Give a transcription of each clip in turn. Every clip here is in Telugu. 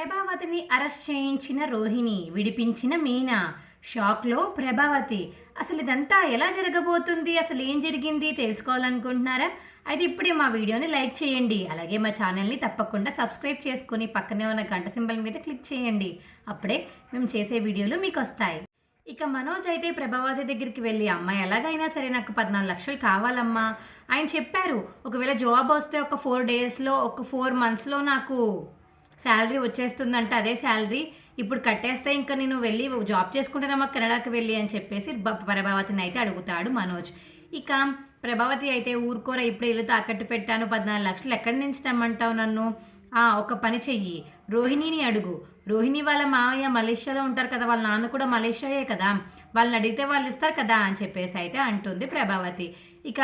ప్రభావతిని అరెస్ట్ చేయించిన రోహిణి విడిపించిన మీనా. షాక్లో ప్రభావతి అసలు ఇదంతా ఎలా జరగబోతుంది? అసలు ఏం జరిగింది? తెలుసుకోవాలనుకుంటున్నారా? అయితే ఇప్పుడే మా వీడియోని లైక్ చేయండి. అలాగే మా ఛానల్ని తప్పకుండా సబ్స్క్రైబ్ చేసుకొని పక్కనే ఉన్న గంట సింబల్ మీద క్లిక్ చేయండి. అప్పుడే మేము చేసే వీడియోలు మీకు వస్తాయి ఇక మనోజ్ అయితే ప్రభావతి దగ్గరికి వెళ్ళి అమ్మ ఎలాగైనా సరే నాకు పద్నాలుగు లక్షలు కావాలమ్మా. ఆయన చెప్పారు ఒకవేళ జాబ్ వస్తే ఒక ఫోర్ డేస్లో ఒక ఫోర్ మంత్స్లో నాకు శాలరీ వచ్చేస్తుందంట. అదే శాలరీ ఇప్పుడు కట్టేస్తే ఇంకా నేను వెళ్ళి జాబ్ చేసుకుంటానమ్మా కెనడాకి వెళ్ళి అని చెప్పేసి ప్రభావతిని అయితే అడుగుతాడు మనోజ్. ఇక ప్రభావతి అయితే ఊరుకోరా ఇప్పుడు ఇల్లు తాకట్టు పెట్టాను. పద్నాలుగు లక్షలు ఎక్కడి నుంచి తెమ్మంటావు నన్ను? ఒక పని చెయ్యి. రోహిణిని అడుగు. రోహిణి వాళ్ళ మామయ్య మలేషియాలో ఉంటారు కదా వాళ్ళ నాన్న కూడా మలేషియాయే కదా. వాళ్ళని అడిగితే వాళ్ళు ఇస్తారు కదా అని చెప్పేసి అయితే అంటుంది ప్రభావతి. ఇక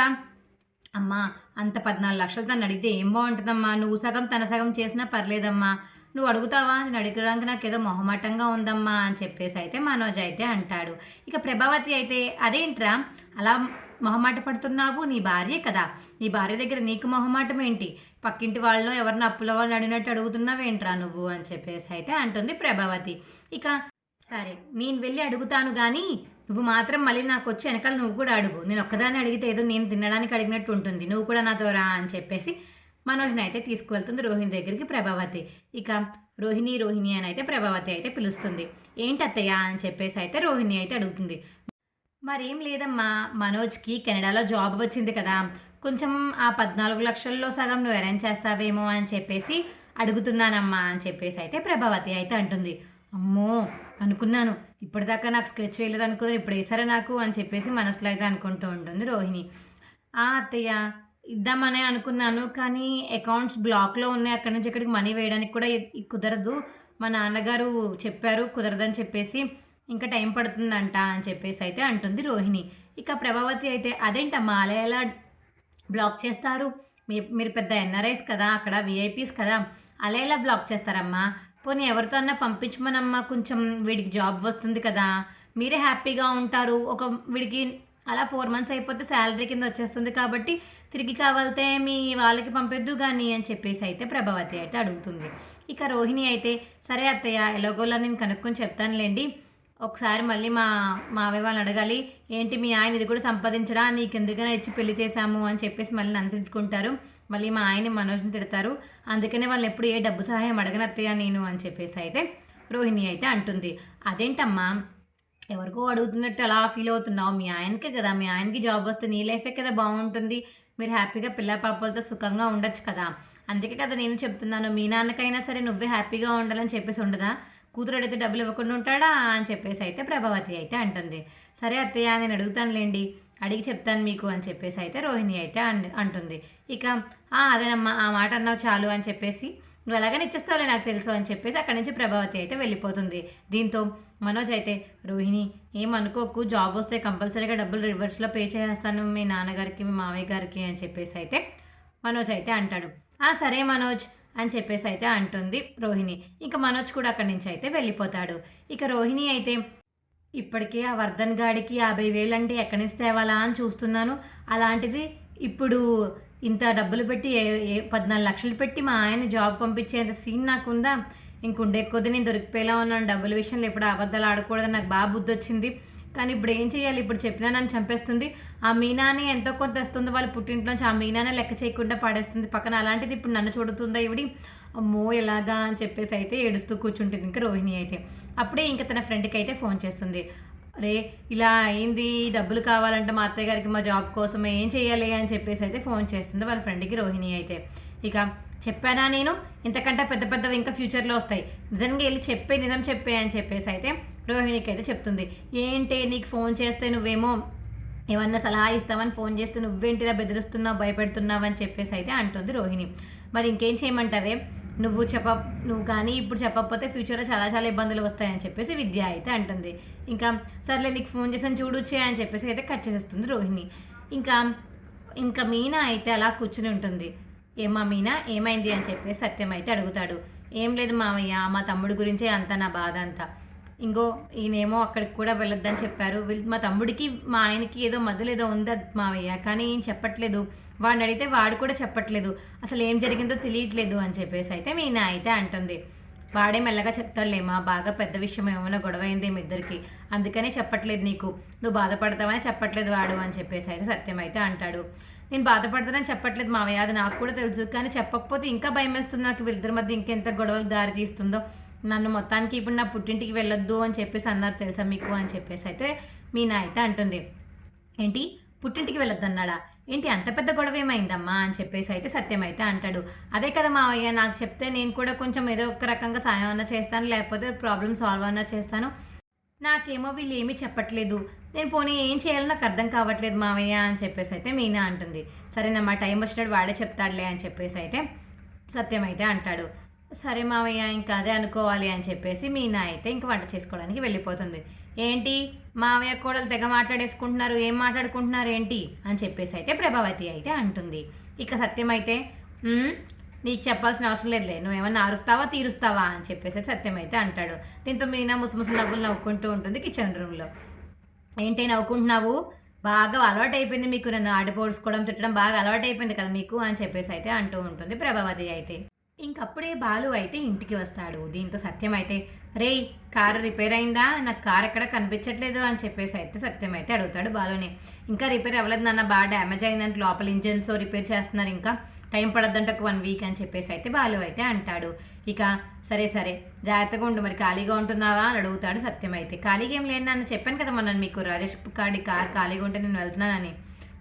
అమ్మా అంత పద్నాలుగు లక్షలు తను అడిగితే ఏం బాగుంటుందమ్మా? నువ్వు సగం తన సగం చేసినా పర్లేదమ్మా. నువ్వు అడుగుతావా? నేను అడగడానికి నాకు ఏదో మొహమాటంగా ఉందమ్మా అని చెప్పేసి అయితే మనోజ్ అయితే అంటాడు. ఇక ప్రభావతి అయితే అదేంట్రా? అలా మొహమాట పడుతున్నావు? నీ భార్యే కదా. నీ భార్య దగ్గర నీకు మొహమాటం ఏంటి? పక్కింటి వాళ్ళు ఎవరిని అప్పుల వాళ్ళు అడిగినట్టు అడుగుతున్నావేంట్రా నువ్వు? అని చెప్పేసి అయితే అంటుంది ప్రభావతి. ఇక సరే నేను వెళ్ళి అడుగుతాను కానీ నువ్వు మాత్రం మళ్ళీ నాకు వచ్చి వెనకాల నువ్వు కూడా అడుగు. నేను ఒక్కదాన్ని అడిగితే ఏదో నేను తినడానికి అడిగినట్టు ఉంటుంది. నువ్వు కూడా నాతో రా అని చెప్పేసి మనోజ్ని అయితే తీసుకువెళ్తుంది రోహిణి దగ్గరికి ప్రభావతి. ఇక రోహిణి రోహిణి అని అయితే ప్రభావతి అయితే పిలుస్తుంది. ఏంటత్తయ్య అని చెప్పేసి అయితే రోహిణి అయితే అడుగుతుంది. మరేం లేదమ్మా మనోజ్కి కెనడాలో జాబ్ వచ్చింది కదా. కొంచెం ఆ పద్నాలుగు లక్షల్లో సగం నువ్వు అరేంజ్ చేస్తావేమో అని చెప్పేసి అడుగుతున్నానమ్మా అని చెప్పేసి అయితే ప్రభావతి అయితే అంటుంది. అమ్మో! అనుకున్నాను. ఇప్పటిదాకా నాకు స్కెచ్ వేయలేదు అనుకున్నాను ఇప్పుడు వేసారా నాకు అని చెప్పేసి మనసులో అయితే అనుకుంటూ ఉంటుంది రోహిణి. ఆ అత్తయ్య ఇద్దామనే అనుకున్నాను కానీ అకౌంట్స్ బ్లాక్లో ఉన్నాయి. అక్కడి నుంచి ఇక్కడికి మనీ వేయడానికి కూడా కుదరదు. మా నాన్నగారు చెప్పారు కుదరదని చెప్పేసి ఇంకా టైం పడుతుందంట అని చెప్పేసి అయితే అంటుంది రోహిణి. ఇక ప్రభావతి అయితే అదేంటమ్మా అలా ఎలా బ్లాక్ చేస్తారు? మీ మీరు పెద్ద ఎన్ఆర్ఐస్ కదా అక్కడ విఐపీస్ కదా. అలా ఎలా బ్లాక్ చేస్తారమ్మా. పోనీ ఎవరితో అన్నా పంపించమనమ్మా కొంచెం వీడికి జాబ్ వస్తుంది కదా. మీరే హ్యాపీగా ఉంటారు. ఒక వీడికి అలా ఫోర్ మంత్స్ అయిపోతే శాలరీ కింద వచ్చేస్తుంది కాబట్టి తిరిగి కావాలితే మీ వాళ్ళకి పంపిద్దు కానీ అని చెప్పేసి అయితే ప్రభావతి అయితే అడుగుతుంది. ఇక రోహిణి అయితే సరే అత్తయ్య ఎలాగోలా నేను కనుక్కొని చెప్తానులేండి. ఒకసారి మళ్ళీ మా మావయ్య వాళ్ళని అడగాలి ఏంటి మీ ఆయన ఇది కూడా సంపాదించడా? నీకు ఎందుకైనా ఇచ్చి పెళ్ళి చేశాము అని చెప్పేసి మళ్ళీ నన్ను తిట్టుకుంటారు. మళ్ళీ మా ఆయన్ని మనోజ్ని తిడతారు. అందుకనే వాళ్ళు ఎప్పుడు ఏ డబ్బు సహాయం అడగనత్తయ్యా నేను అని చెప్పేసి అయితే రోహిణి అయితే అంటుంది. అదేంటమ్మా? ఎవరికో అడుగుతున్నట్టు అలా ఫీల్ అవుతున్నావు. మీ ఆయనకే కదా మీ ఆయనకి జాబ్ వస్తే నీ లైఫే కదా బాగుంటుంది. మీరు హ్యాపీగా పిల్ల పాపలతో సుఖంగా ఉండొచ్చు కదా. అందుకే కదా నేను చెప్తున్నాను మీ నాన్నకైనా సరే నువ్వే హ్యాపీగా ఉండాలని చెప్పేసి ఉండదా? కూతురు అడిగితే డబ్బులు ఇవ్వకుండా ఉంటాడా? అని చెప్పేసి అయితే ప్రభావతి అయితే అంటుంది. సరే అత్తయ్య నేను అడుగుతానులేండి అడిగి చెప్తాను మీకు అని చెప్పేసి అయితే రోహిణి అయితే అంటుంది. ఇక అదేనమ్మా ఆ మాట అన్నావు చాలు అని చెప్పేసి నువ్వు ఎలాగైనా ఇచ్చేస్తావులే నాకు తెలుసు అని చెప్పేసి అక్కడి నుంచి ప్రభావతి అయితే వెళ్ళిపోతుంది. దీంతో మనోజ్ అయితే రోహిణి ఏమనుకోకు జాబ్ వస్తే కంపల్సరీగా డబ్బులు రివర్స్లో పే చేసేస్తాను మీ నాన్నగారికి మీ మావయ్య గారికి అని చెప్పేసి అయితే మనోజ్ అయితే అంటాడు. ఆ సరే మనోజ్ అని చెప్పేసి అయితే అంటుంది రోహిణి. ఇంకా మనోజ్ కూడా అక్కడి నుంచి అయితే వెళ్ళిపోతాడు. ఇక రోహిణి అయితే ఇప్పటికే ఆ వర్ధన్ గాడికి యాభై వేలు అంటే ఎక్కడి నుంచి తేవాలా అని చూస్తున్నాను. అలాంటిది ఇప్పుడు ఇంత డబ్బులు పెట్టి ఏ ఏ పద్నాలుగు లక్షలు పెట్టి మా ఆయన జాబ్ పంపించేంత సీన్ నాకుందా? ఇంకుండే కొద్ది నేను దొరికిపోయేలా ఉన్నాను. డబ్బుల విషయంలో ఎప్పుడు అబద్ధాలు ఆడకూడదని నాకు బాగా బుద్ధి వచ్చింది కానీ ఇప్పుడు ఏం చేయాలి? ఇప్పుడు చెప్పినా నన్ను చంపేస్తుంది. ఆ మీనాని ఎంతో కొంత తెస్తుంది వాళ్ళ పుట్టింట్లోంచి. ఆ మీనానే లెక్క చేయకుండా పడేస్తుంది. పక్కన అలాంటిది ఇప్పుడు నన్ను చూడుతుందా ఇవిడి అమ్మో ఎలాగా అని చెప్పేసి అయితే ఏడుస్తూ కూర్చుంటుంది ఇంకా రోహిణి అయితే. అప్పుడే ఇంకా తన ఫ్రెండ్కి అయితే ఫోన్ చేస్తుంది. అరే ఇలా అయింది. డబ్బులు కావాలంటే మా అత్తయ్య గారికి మా జాబ్ కోసం ఏం చేయాలి అని చెప్పేసి అయితే ఫోన్ చేస్తుంది వాళ్ళ ఫ్రెండ్కి రోహిణి అయితే. ఇక చెప్పానా నేను? ఇంతకంటే పెద్ద పెద్దవి ఇంకా ఫ్యూచర్లో వస్తాయి. నిజంగా వెళ్ళి చెప్పే నిజం చెప్పే అని చెప్పేసి అయితే రోహిణికి అయితే చెప్తుంది. ఏంటి నీకు ఫోన్ చేస్తే నువ్వేమో ఏమన్నా సలహా ఇస్తామని ఫోన్ చేస్తే నువ్వేంటిలా బెదిరిస్తున్నావు భయపెడుతున్నావు అని చెప్పేసి అయితే అంటుంది రోహిణి. మరి ఇంకేం చేయమంటావే? నువ్వు చెప్ప నువ్వు కానీ ఇప్పుడు చెప్పకపోతే ఫ్యూచర్లో చాలా చాలా ఇబ్బందులు వస్తాయని చెప్పేసి విద్య అయితే అంటుంది. ఇంకా సర్లే నీకు ఫోన్ చేసాను చూడొచ్చే అని చెప్పేసి అయితే కట్ చేసేస్తుంది రోహిణి. ఇంకా ఇంకా మీనా అయితే అలా కూర్చుని ఉంటుంది. ఏమా మీనా ఏమైంది? అని చెప్పేసి సత్యం అయితే అడుగుతాడు. ఏం లేదు మామయ్య మా తమ్ముడు గురించే అంత నా బాధ అంతా. ఇంకో ఈయనేమో అక్కడికి కూడా వెళ్ళొద్దని చెప్పారు. మా తమ్ముడికి మా ఆయనకి ఏదో మధ్యలో ఏదో ఉంది మావయ్య కానీ ఏం చెప్పట్లేదు. వాడిని అడిగితే వాడు కూడా చెప్పట్లేదు. అసలు ఏం జరిగిందో తెలియట్లేదు అని చెప్పేసి అయితే మీనా అయితే అంటుంది. వాడే మెల్లగా చెప్తాడులేమా బాగా పెద్ద విషయం ఏమైనా గొడవ అయింది మీ ఇద్దరికి. అందుకనే చెప్పట్లేదు నీకు. నువ్వు బాధపడతావని చెప్పట్లేదు వాడు అని చెప్పేసి అయితే సత్యం అయితే అంటాడు. నేను బాధపడతానని చెప్పట్లేదు మావయ్య అది నాకు కూడా తెలుసు. కానీ చెప్పకపోతే ఇంకా భయం వేస్తుంది నాకు. వీళ్ళిద్దరి మధ్య ఇంకెంత గొడవలు దారి తీస్తుందో. నన్ను మొత్తానికి ఇప్పుడు నా పుట్టింటికి వెళ్ళొద్దు అని చెప్పేసి అన్నారు తెలుసా మీకు అని చెప్పేసి అయితే మీనా అయితే అంటుంది. ఏంటి? పుట్టింటికి వెళ్ళొద్దన్నాడా? ఏంటి అంత పెద్ద గొడవ ఏమైందమ్మా అని చెప్పేసి అయితే సత్యం అయితే అంటాడు. అదే కదా మావయ్య నాకు చెప్తే నేను కూడా కొంచెం ఏదో ఒక రకంగా సాయం అన్నా చేస్తాను లేకపోతే ప్రాబ్లం సాల్వ్ అన్నా చేస్తాను. నాకేమో వీళ్ళు ఏమీ చెప్పట్లేదు. నేను పోనీ ఏం చేయాలో నాకు అర్థం కావట్లేదు మావయ్య అని చెప్పేసి అయితే మీనా అంటుంది. సరేనమ్మా టైం వచ్చినట్టు వాడే చెప్తాడులే అని చెప్పేసి అయితే సత్యం అయితే అంటాడు. సరే మావయ్య ఇంకా అదే అనుకోవాలి అని చెప్పేసి మీనా అయితే ఇంక వంట చేసుకోవడానికి వెళ్ళిపోతుంది. ఏంటి? మావయ్య కోడలు తెగ మాట్లాడేసుకుంటున్నారు ఏం మాట్లాడుకుంటున్నారు ఏంటి? అని చెప్పేసి అయితే ప్రభావతి అయితే అంటుంది. ఇక సత్యం అయితే నీకు చెప్పాల్సిన అవసరం లేదులే నువ్వేమన్నా ఆరుస్తావా తీరుస్తావా? అని చెప్పేసి సత్యం అయితే అంటాడు. దీంతో మీనా ముసుముసు నవ్వులు నవ్వుకుంటూ ఉంటుంది కిచెన్ రూమ్లో. ఏంటి నవ్వుకుంటున్నావు? బాగా అలవాటు అయిపోయింది మీకు నన్ను ఆడిపోడ్చుకోవడం తిట్టడం బాగా అలవాటు అయిపోయింది కదా మీకు? అని చెప్పేసి అయితే అంటూ ఉంటుంది ప్రభావతి అయితే. ఇంకప్పుడే బాలు అయితే ఇంటికి వస్తాడు. దీంతో సత్యం అయితే రే కారు రిపేర్ అయిందా? నాకు కార్ ఎక్కడ కనిపించట్లేదు అని చెప్పేసి అయితే సత్యం అయితే అడుగుతాడు బాలుని. ఇంకా రిపేర్ అవ్వలేదు నాన్న బాగా డ్యామేజ్ అయిందంటే లోపల ఇంజన్స్ రిపేర్ చేస్తున్నారు ఇంకా టైం పడద్దంట ఒక వన్ వీక్ అని చెప్పేసి అయితే బాలు అయితే అంటాడు. ఇక సరే సరే జాగ్రత్తగా ఉండు మరి ఖాళీగా ఉంటున్నావా? అని అడుగుతాడు సత్యం అయితే ఖాళీగా ఏం లేదు నాన్న చెప్పాను కదా మొన్న మీకు రాజేష్ కాడి కార్ ఖాళీగా ఉంటే నేను వెళ్తున్నానని.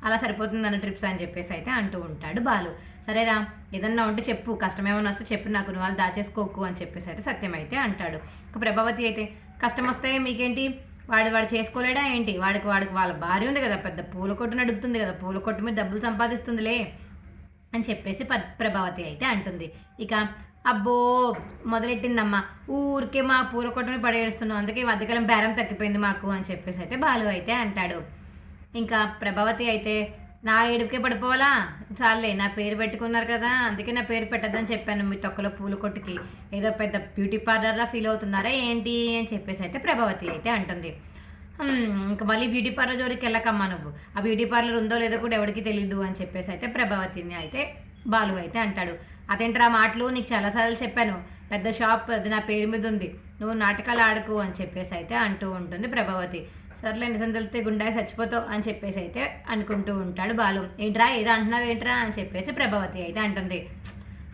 అలా సరిపోతుంది అన్న ట్రిప్స్ అని చెప్పేసి అయితే అంటూ ఉంటాడు బాలు. సరేరా ఏదన్నా ఉంటే చెప్పు కష్టం ఏమైనా వస్తే చెప్పు నాకు నువ్వు వాళ్ళు దాచేసుకోకు అని చెప్పేసి అయితే సత్యం అయితే అంటాడు. ఇక ప్రభావతి అయితే కష్టం వస్తే మీకేంటి? వాడు వాడు చేసుకోలేడా ఏంటి? వాడికి వాడికి వాళ్ళ భార్య ఉంది కదా పెద్ద పూల కొట్టు నడుపుతుంది కదా పూల కొట్టు మీద డబ్బులు సంపాదిస్తుందిలే అని చెప్పేసి పద్ ప్రభావతి అయితే అంటుంది. ఇక అబ్బో మొదలెట్టిందమ్మా ఊరికే మా పూల కొట్టుని పడేస్తున్నాం అందుకే ఈ మధ్యకాలం బేరం తగ్గిపోయింది మాకు అని చెప్పేసి అయితే బాలు అయితే అంటాడు. ఇంకా ప్రభావతి అయితే నా ఏడుపుకే పడిపోవాలా? చాలే నా పేరు పెట్టుకున్నారు కదా అందుకే నా పేరు పెట్టద్దని చెప్పాను మీ తొక్కలో పూల కొట్టుకి. ఏదో పెద్ద బ్యూటీ పార్లర్లా ఫీల్ అవుతున్నారా ఏంటి? అని చెప్పేసి అయితే ప్రభావతి అయితే అంటుంది. ఇంకా మళ్ళీ బ్యూటీ పార్లర్ జోలికి వెళ్ళకమ్మా నువ్వు. ఆ బ్యూటీ పార్లర్ ఉందో లేదో కూడా ఎవరికి తెలియదు అని చెప్పేసి అయితే ప్రభావతిని అయితే బాలు అయితే అంటాడు. అదేంట్రా మాటలు? నీకు చాలాసార్లు చెప్పాను. పెద్ద షాప్ అది నా పేరు మీద ఉంది. నువ్వు నాటకాలు ఆడుకు అని చెప్పేసి అయితే అంటూ ఉంటుంది ప్రభావతి. సర్లే నిజం తెలితే గుండాకి చచ్చిపోతావు అని చెప్పేసి అయితే అనుకుంటూ ఉంటాడు బాలు. ఏంట్రా ఏదో అంటున్నావు ఏంట్రా అని చెప్పేసి ప్రభావతి అయితే అంటుంది.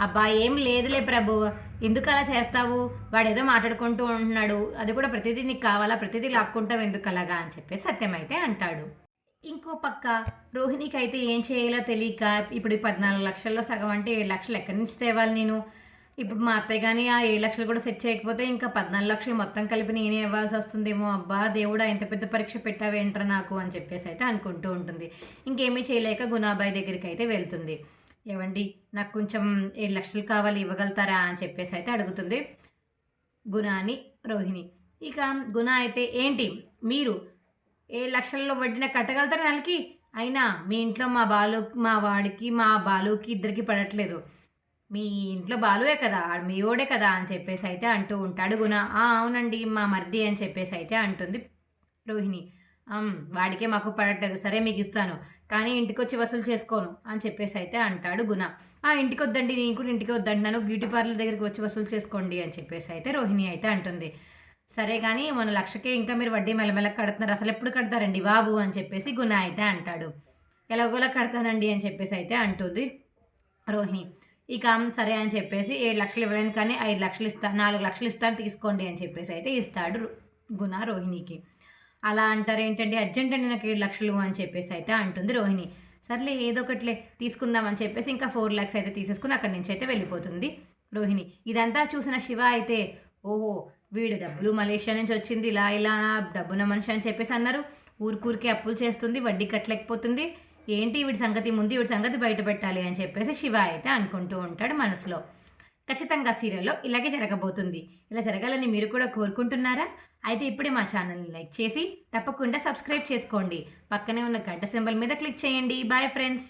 అబ్బా ఏం లేదులే ప్రభు. ఎందుకు అలా చేస్తావు? వాడు ఏదో మాట్లాడుకుంటూ ఉంటున్నాడు. అది కూడా ప్రతిదీ నీకు కావాలా? ప్రతిదీ లాక్కుంటావు ఎందుకు అలాగా అని చెప్పేసి సత్యం అయితే అంటాడు. ఇంకో పక్క రోహిణికి అయితే ఏం చేయాలో తెలియక ఇప్పుడు ఈ పద్నాలుగు లక్షల్లో సగం అంటే ఏడు లక్షలు ఎక్కడి నుంచి తేవాలి నేను? ఇప్పుడు మా అత్తయ్య కానీ ఆ ఏడు లక్షలు కూడా సెట్ చేయకపోతే ఇంకా పద్నాలుగు లక్షలు మొత్తం కలిపి నేనే ఇవ్వాల్సి వస్తుందేమో? అబ్బా దేవుడా ఇంత పెద్ద పరీక్ష పెట్టావేంట్రా నాకు? అని చెప్పేసి అయితే అనుకుంటూ ఉంటుంది. ఇంకేమీ చేయలేక గుణాబాయి దగ్గరికి అయితే వెళ్తుంది. ఏమండి నాకు కొంచెం ఏడు లక్షలు కావాలి ఇవ్వగలుగుతారా? అని చెప్పేసి అయితే అడుగుతుంది గుణాని రోహిణి. ఇక గుణ అయితే ఏంటి? మీరు ఏడు లక్షల్లో వడ్డీన కట్టగలుగుతారు నెలకి? అయినా మీ ఇంట్లో మా బాలు మా వాడికి మా బాలుకి ఇద్దరికి పడట్లేదు. మీ ఇంట్లో బాలువే కదా మీ ఓడే కదా అని చెప్పేసి అయితే అంటూ ఉంటాడు గుణ. "ఆ, అవునండి మా మర్ది అని చెప్పేసి అయితే అంటుంది రోహిణి. వాడికే మాకు పడట్లేదు. సరే మీకు ఇస్తాను. కానీ ఇంటికి వచ్చి వసూలు చేసుకోను అని చెప్పేసి అయితే అంటాడు గుణ. ఆ ఇంటికి వద్దండి నేను కూడా ఇంటికి వద్దంటున్నాను. బ్యూటీ పార్లర్ దగ్గరికి వచ్చి వసూలు చేసుకోండి అని చెప్పేసి అయితే రోహిణి అయితే అంటుంది. సరే కానీ మన లక్షకే ఇంకా మీరు వడ్డీ మెల్లమెల్లకి కడుతున్నారు. అసలు ఎప్పుడు కడతారండి బాబు అని చెప్పేసి గుణ అయితే అంటాడు. ఎలాగోలా కడతానండి అని చెప్పేసి అయితే అంటుంది రోహిణి. ఇక సరే అని చెప్పేసి ఏడు లక్షలు ఇవ్వలేను కానీ ఐదు లక్షలు ఇస్తా నాలుగు లక్షలు ఇస్తాను తీసుకోండి అని చెప్పేసి అయితే ఇస్తాడు గుణ రోహిణికి. అలా అంటారు ఏంటంటే అర్జెంట్ అండి నాకు ఏడు లక్షలు అని చెప్పేసి అయితే అంటుంది రోహిణి. సర్లే ఏదో ఒకట్లే తీసుకుందాం అని చెప్పేసి ఇంకా ఫోర్ ల్యాక్స్ అయితే తీసేసుకుని అక్కడి నుంచి అయితే వెళ్ళిపోతుంది రోహిణి. ఇదంతా చూసిన శివ అయితే ఓహో వీడు డబ్బులు మలేషియా నుంచి వచ్చింది ఇలా ఇలా డబ్బున మనిషి అని చెప్పేసి అన్నారు. ఊరికూరికి అప్పులు చేస్తుంది వడ్డీ కట్టలేకపోతుంది. ఏంటి వీడి సంగతి? ముందు వీడి సంగతి బయట పెట్టాలి అని చెప్పేసి శివ అయితే అనుకుంటూ ఉంటాడు మనసులో. ఖచ్చితంగా సీరియల్లో ఇలాగే జరగబోతుంది. ఇలా జరగాలని మీరు కూడా కోరుకుంటున్నారా? అయితే ఇప్పుడే మా ఛానల్ని లైక్ చేసి తప్పకుండా సబ్స్క్రైబ్ చేసుకోండి. పక్కనే ఉన్న గంట సింబల్ మీద క్లిక్ చేయండి. Bye friends.